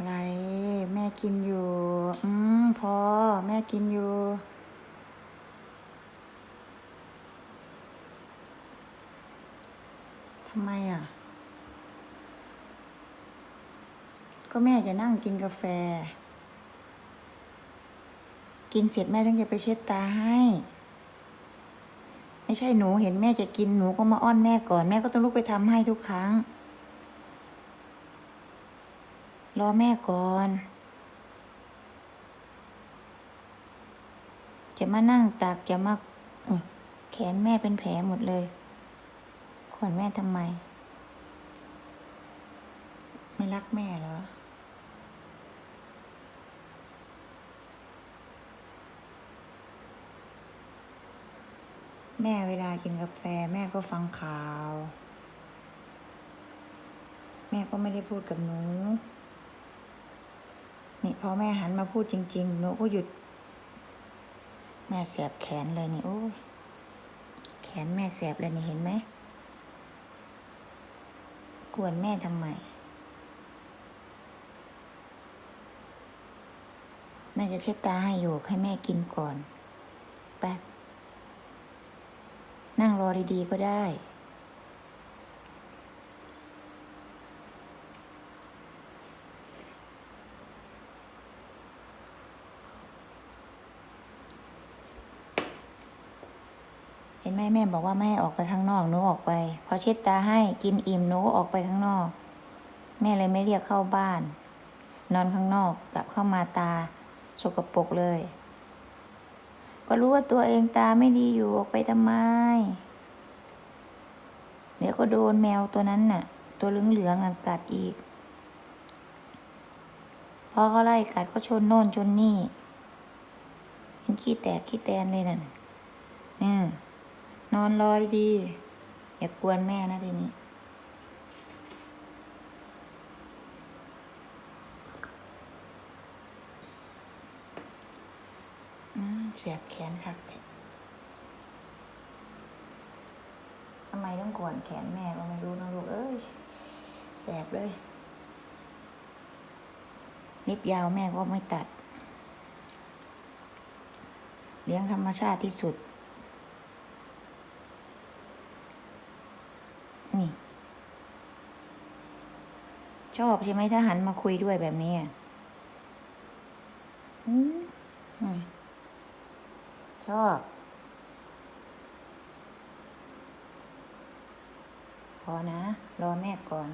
อะไร แม่กินอยู่ อืมพอ แม่กินอยู่ทำไมอะ ก็แม่จะนั่งกินกาแฟ กินเสร็จแม่ต้องจะไปเช็ดตาให้ ไม่ใช่หนูเห็นแม่จะกินหนูก็มาอ้อนแม่ก่อน แม่ก็ต้องลุกไปทำให้ทุกครั้ง รอแม่ก่อน จะมานั่งตักจะมาแขนแม่เป็นแผลหมดเลยขวนแม่ทำไม ไม่รักแม่เหรอ แม่เวลากินกาแฟแม่ก็ฟังข่าว แม่ก็ไม่ได้พูดกับหนู พอแม่หันมาพูดจริง ๆ หนูก็หยุด แม่แสบแขนเลยนี่โอ้แขนแม่แสบเลยนี่เห็นไหมกวนแม่ทำไม แม่จะเช็ดตาให้โยกให้แม่กินก่อน แป๊บ นั่งรอดีๆก็ได้ เห็นไหมแม่บอกว่าไม่ให้ออกไปข้างนอกหนูออกไป พอเช็ดตาให้กินอิ่มหนูออกไปข้างนอก แม่เลยไม่เรียกเข้าบ้าน นอนข้างนอกกลับเข้ามาตาสกปรกเลย ก็รู้ว่าตัวเองตาไม่ดีอยู่ออกไปทำไม เดี๋ยวก็โดนแมวตัวนั้นน่ะ ตัวเหลืองๆกัดอีกพอเขาไล่กัดก็ชนโน่นชนนี่เป็นขี้แตกขี้แตนเลยนั่นเนี่ย อนรอดีๆอย่ากวนแม่นะทีนี้ เสียบแขนครับทำไมต้องกวนแขนแม่ก็ไม่รู้นะลูก เอ้ย แสบเลยเล็บยาวแม่ก็ไม่ตัด เลี้ยงธรรมชาติที่สุด นี่ ชอบใช่ไหมถ้าหันมาคุยด้วยแบบนี้อะอืมอืมชอบ พอนะ รอแม่ก่อน